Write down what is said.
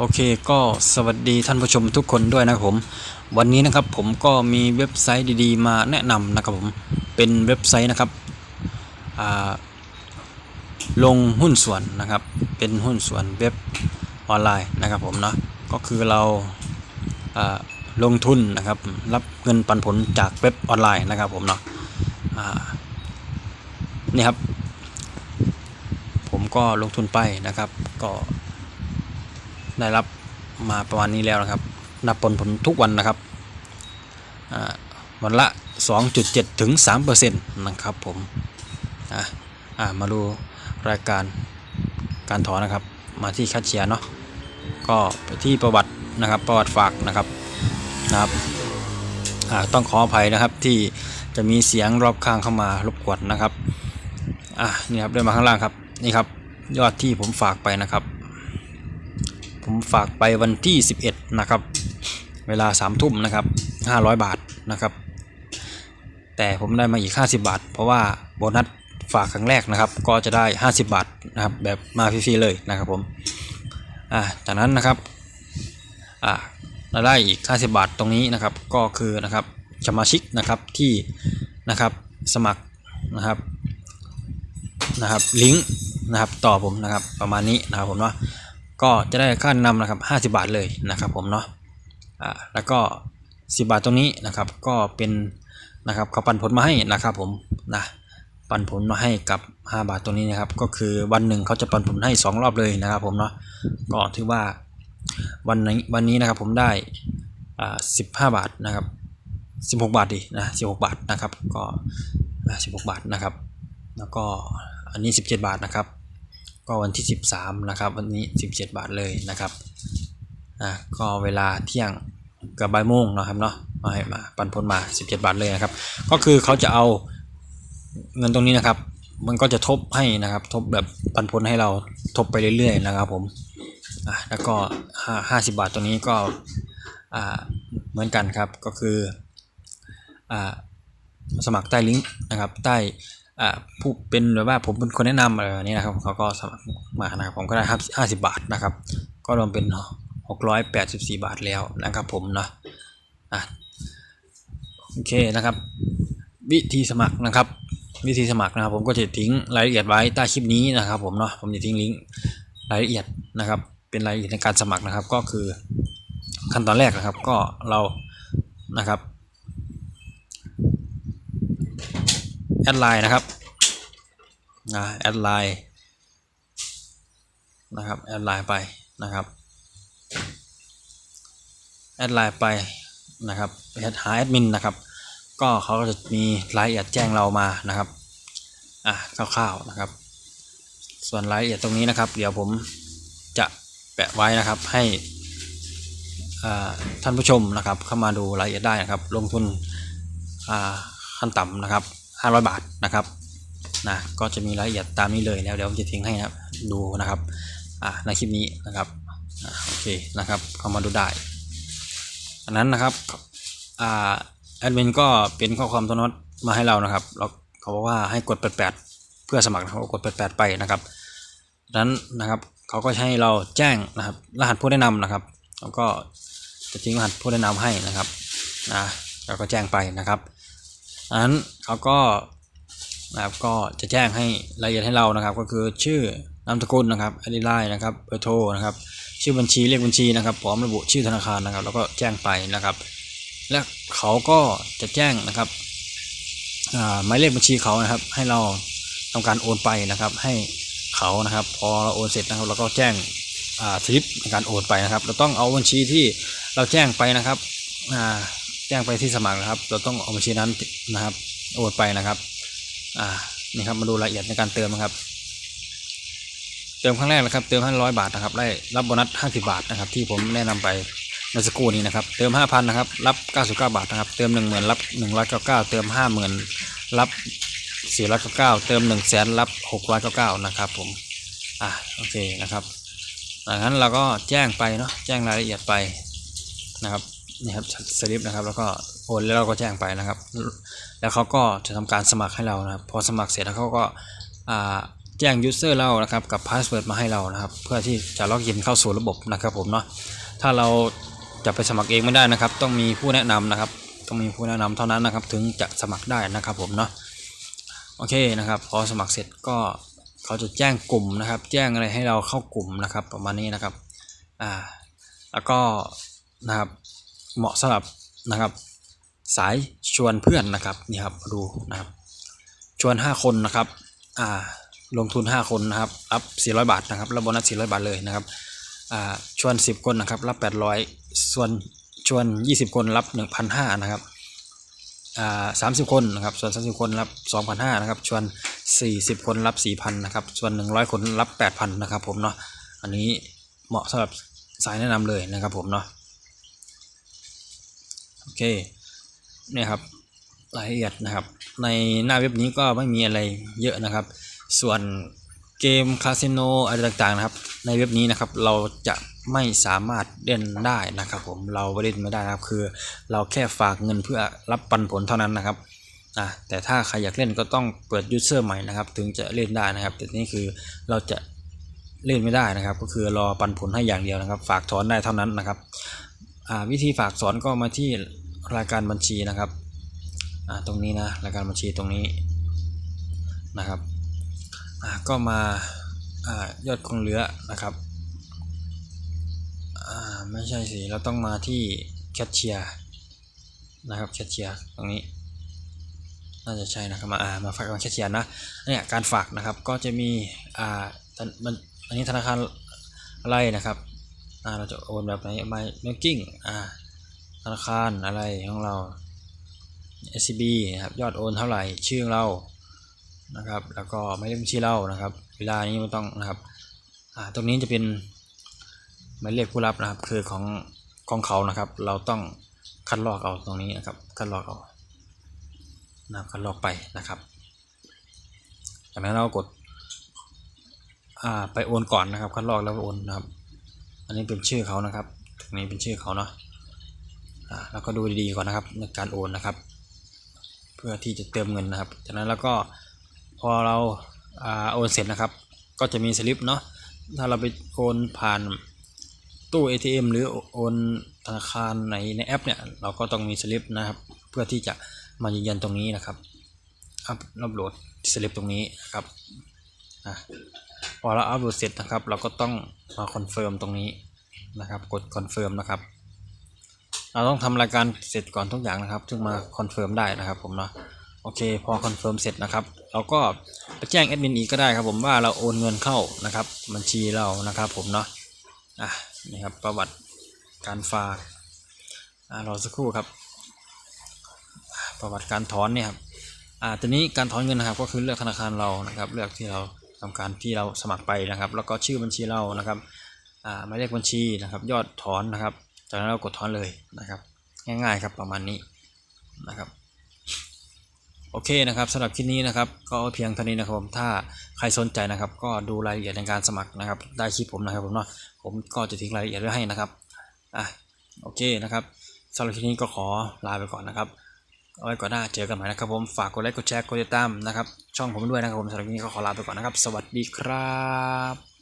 โอเคก็สวัสดีท่านผู้ชมทุกคนด้วยนะครับผม วันนี้นะครับผมก็มีเว็บไซต์ดีๆ มาแนะนำนะครับผมเป็นเว็บไซต์นะครับลงหุ้นส่วนนะครับ เป็นหุ้นส่วนเว็บออนไลน์นะครับผมเนาะก็คือเราลงทุนนะครับรับเงินปันผลจากเว็บออนไลน์นะครับผมเนาะนี่ครับ ผมก็ลงทุนไปนะครับก็ ได้รับมาประมาณนี้แล้วนะครับ นับผลผลทุกวันนะครับอ่าวันละ 2.7 ถึง 3%นะครับผมอะอ่ามาดูรายการการถอนนะครับ มาที่คัดเชียร์เนาะก็ไปที่ประวัตินะครับประวัติฝากนะครับนะครับอ่าต้องขออภัยนะครับที่จะมีเสียงรอบข้างเข้ามารบกวนนะครับอะนี่ครับเดินมาข้างล่างครับนี่ครับยอดที่ผมฝากไปนะครับ ผมฝากไปวันที่ 11 นะครับ เวลา3ทุ่มนะครับ 500 บาทนะครับ แต่ผมได้มาอีก 50 บาท เพราะว่าโบนัสฝากครั้งแรกนะครับ ก็จะได้ 50 บาทนะครับ แบบมาฟรีๆเลยนะครับผมอ่าจากนั้นนะครับอ่าเราได้อีก 50 บาทตรงนี้นะครับ ก็คือนะครับสมาชิกนะครับที่นะครับสมัครนะครับนะครับลิงก์นะครับต่อผมนะครับประมาณนี้นะครับผมเนาะ ก็จะได้ค่าแนะนำนะครับ50 บาทเลยนะครับผมเนาะอ่าแล้วก็ 10 บาทตรงนี้นะครับ ก็เป็นนะครับเขาปันผลมาให้นะครับผมนะปันผลมาให้กับ 5 บาทตรงนี้นะครับ ก็คือวันหนึ่งเขาจะปันผลให้ 2 รอบเลยนะครับผมเนาะก็ถือว่าวันนี้วันนี้นะครับผมได้อ่า15บาทนะครับ16บาทดินะ16บาทนะครับก็อ่า16บาทนะครับ แล้วก็อันนี้17บาทนะครับ ก็วันที่ 13นะครับวันนี้ 17 บาทเลยนะครับอะก็เวลาเที่ยงกับบ่ายโมงนะครับเนาะมาให้มาปันผลมา 17 บาทเลยนะครับ ก็คือเขาจะเอาเงินตรงนี้นะครับ มันก็จะทบให้นะครับ ทบแบบปันผลให้เราทบไปเรื่อยๆนะครับผมอะแล้วก็ 50 บาทตรงนี้ก็อ่าเหมือนกันครับก็คืออ่าสมัครใต้ลิงก์นะครับใต้ ผู้เป็นแบบว่าผมเป็นคนแนะนำอะไรแบบนี้นะครับเขาก็สมัครมานะครับผมก็ได้ห้าสิบบาทนะครับ ก็รวมเป็นหกร้อยแปดสิบสี่บาทแล้วนะครับ ผมเนาะอะโอเคนะครับ วิธีสมัครนะครับ วิธีสมัครนะครับ ผมก็จะทิ้งรายละเอียดไว้ใต้คลิปนี้นะครับ ผมเนาะผมจะทิ้งลิงก์รายละเอียดนะครับ เป็นรายละเอียดในการสมัครนะครับ ก็คือขั้นตอนแรกนะครับ ก็เรานะครับ แอ ดไลน์นะครับนะแอดไลน์นะครับแอดไลน์ไปนะครับแอดไลน์ไปนะครับแอดหาแอดมินนะครับ ก็เขาก็จะมีรายละเอียดแจ้งเรามานะครับอะคร่าวๆนะครับ ส่วนรายละเอียดตรงนี้นะครับ เดี๋ยวผมจะแปะไว้นะครับให้ท่านผู้ชมนะครับเข้ามาดูรายละเอียดได้นะครับ ลงทุนขั้นต่ำนะครับ 500 บาทนะครับนะก็จะมีรายละเอียดตามนี้เลยแล้วเดี๋ยวผมจะทิ้งให้นะครับดูนะครับอ่าในคลิปนี้นะครับอโอเคนะครับเข้ามาดูได้อันนั้นนะครับอ่าแอดมินก็เป็นข้อความโทนตมาให้เรานะครับแล้วเขาบอกว่าให้กด 88 เพื่อสมัครนะครับกด 88 ไปนะครับดังนั้นนะครับเขาก็ให้เราแจ้งนะครับรหัสผู้แนะนำนะครับแล้วก็จะทิ้งรหัสผู้แนะนำให้นะครับนะแล้วก็แจ้งไปนะครับ อันนั้นเขาก็นะครับก็จะแจ้งให้รายละเอียดให้เรานะครับ ก็คือชื่อนามสกุลนะครับอดีไลน์นะครับเบอร์โทรนะครับ ชื่อบัญชีเลขบัญชีนะครับพร้อมระบุชื่อธนาคารนะครับ แล้วก็แจ้งไปนะครับ และเขาก็จะแจ้งนะครับอ่าหมายเลขบัญชีเขานะครับ ให้เราทำการโอนไปนะครับ ให้เขานะครับ พอเราโอนเสร็จนะครับเราก็แจ้งอ่าสลิปในการโอนไปนะครับ เราต้องเอาบัญชีที่เราแจ้งไปนะครับอ่า แจ้งไปที่สมัครนะครับ เราต้องเอาบัญชีนั้นนะครับโอนไปนะครับอ่านี่ครับมาดูรายละเอียดในการเติมนะครับ เติมครั้งแรกนะครับ เติม 500 บาทนะครับได้รับโบนัส 50 บาทนะครับ ที่ผมแนะนำไปเมื่อสักครู่นี้นะครับ เติม 5,000นะครับ รับ 99 บาทนะครับ เติม 10,000 รับ 199 เติม 50,000 รับ 499 เติม 1 0 0 0 0แสนรับ 699 นะครับผม อ่าโอเคนะครับดังนั้นเราก็แจ้งไปเนาะ แจ้งรายละเอียดไปนะครับ นี่ครับสลิปนะครับ แล้วก็โอนแล้วเราก็แจ้งไปนะครับ แล้วเขาก็จะทำการสมัครให้เรานะครับ พอสมัครเสร็จแล้วเขาก็าแจ้งยูเซอร์เรานะครับกับพาสเวิร์ดมาให้เรานะครับ เพื่อที่จะล็อกอินเข้าสู่ระบบนะครับ ผมเนาะถ้าเราจะไปสมัครเองไม่ได้นะครับ ต้องมีผู้แนะนำนะครับ ต้องมีผู้แนะนำเท่านั้นนะครับ ถึงจะสมัครได้นะครับ ผมเนาะโอเคนะครับ พอสมัครเสร็จก็เขาจะแจ้งกลุ่มนะครับ แจ้งอะไรให้เราเข้ากลุ่มนะครับ ประมาณนี้นะครับอ่าแล้วก็นะครับ เหมาะสำหรับนะครับ สายชวนเพื่อนนะครับนี่ครับดูนะครับชวน 5 คนนะครับอ่าลงทุน 5 คนนะครับรับ400 บาทนะครับรับโบนัส400 บาทเลยนะครับอ่าชวน 10 คนนะครับรับ 800 ส่วนชวน 20 คนรับ 1,500นะครับอ่า30คนนะครับส่วน 30 คนรับ2,500นะครับชวน 40 คนรับ 4,000นะครับส่วน 100 คนรับ 8,000นะครับผมเนาะอันนี้เหมาะสำหรับสายแนะนำเลยนะครับผมเนาะ โอเคเนี่ยครับรายละเอียดนะครับ ในหน้าเว็บนี้ก็ไม่มีอะไรเยอะนะครับ ส่วนเกมคาสิโนอะไรต่างๆนะครับ ในเว็บนี้นะครับเราจะไม่สามารถเล่นได้นะครับ ผมเราเล่นไม่ได้นะครับ คือเราแค่ฝากเงินเพื่อรับปันผลเท่านั้นนะครับอะแต่ถ้าใครอยากเล่นก็ต้องเปิดยูเซอร์ใหม่นะครับ ถึงจะเล่นได้นะครับ แต่นี่คือเราจะเล่นไม่ได้นะครับ ก็คือรอปันผลให้อย่างเดียวนะครับ ฝากถอนได้เท่านั้นนะครับ วิธีฝากถอนก็มาที่รายการบัญชีนะครับตรงนี้นะรายการบัญชีตรงนี้นะครับก็มาอายอดคงเหลือนะครับไม่ใช่สิเราต้องมาที่แคชเชียร์นะครับแคชเชียร์ตรงนี้น่าจะใช่นะครับมามาฝากมาแคชเชียร์นะเนี่ยการฝากนะครับก็จะมีอ่ามันอันนี้ธนาคารอะไรนะครับ อ่าเราจะโอนแบบไหนมาเมกกิ้งอ่าธนาคารอะไรของเรา SCB นะครับยอดโอนเท่าไหร่ชื่อเรานะครับ แล้วก็หมายเลขบัญชีเรานะครับ เวลานี้ไม่ต้องนะครับอ่าตรงนี้จะเป็นหมายเลขผู้รับนะครับ คือของของเขานะครับ เราต้องคัดลอกเอาตรงนี้นะครับคัดลอกเอานะคัดลอกไปนะครับจากนั้นเรากดอ่าไปโอนก่อนนะครับคัดลอกแล้วโอนนะครับ อันนี้เป็นชื่อเขานะครับตรงนี้เป็นชื่อเขาเนาะอ่าแล้วก็ดูดีๆก่อนนะครับในการโอนนะครับ เพื่อที่จะเติมเงินนะครับ จากนั้นแล้วก็พอเราอ่าโอนเสร็จนะครับ ก็จะมีสลิปเนาะถ้าเราไปโอนผ่านตู้ ATM หรือโอนธนาคารในในแอปเนี่ยเราก็ต้องมีสลิปนะครับ เพื่อที่จะมายืนยันตรงนี้นะครับอัพอัพโหลดสลิปตรงนี้นะครับอะ พอเราอัพโหลดเสร็จนะครับ เราก็ต้องมาคอนเฟิร์มตรงนี้นะครับ กดคอนเฟิร์มนะครับ เราต้องทำรายการเสร็จก่อนทุกอย่างนะครับ ถึงมาคอนเฟิร์มได้นะครับผมเนาะโอเค พอคอนเฟิร์มเสร็จนะครับ เราก็ไปแจ้งแอดมินอีกก็ได้ครับผมว่าเราโอนเงินเข้านะครับ บัญชีเรานะครับผมเนาะอะนี่ครับประวัติการฝากอ่ารอสักครู่ครับ ประวัติการถอนเนี่ยครับอ่าตอนนี้การถอนเงินนะครับก็คือเลือกธนาคารเรานะครับ เลือกที่เรา ทำการที่เราสมัครไปนะครับ แล้วก็ชื่อบัญชีเรานะครับหมายเลขบัญชีนะครับ ยอดถอนนะครับ จากนั้นเรากดถอนเลยนะครับ ง่ายๆครับประมาณนี้นะครับโอเคนะครับสำหรับคลิปนี้นะครับก็เพียงเท่านี้นะครับผมถ้าใครสนใจนะครับ ก็ดูรายละเอียดในการสมัครนะครับ ได้คลิปผมนะครับผมเนาะผมก็จะทิ้งรายละเอียดไว้ให้นะครับอะโอเคนะครับสำหรับคลิปนี้ก็ขอลาไปก่อนนะครับ เอาไว้ก่อนหน้าเจอกันใหม่นะครับผมฝากกดไลค์กดแชร์กดติดตามนะครับช่องผมด้วยนะครับผมสำหรับวันนี้ก็ขอลาไปก่อนนะครับ สวัสดีครับ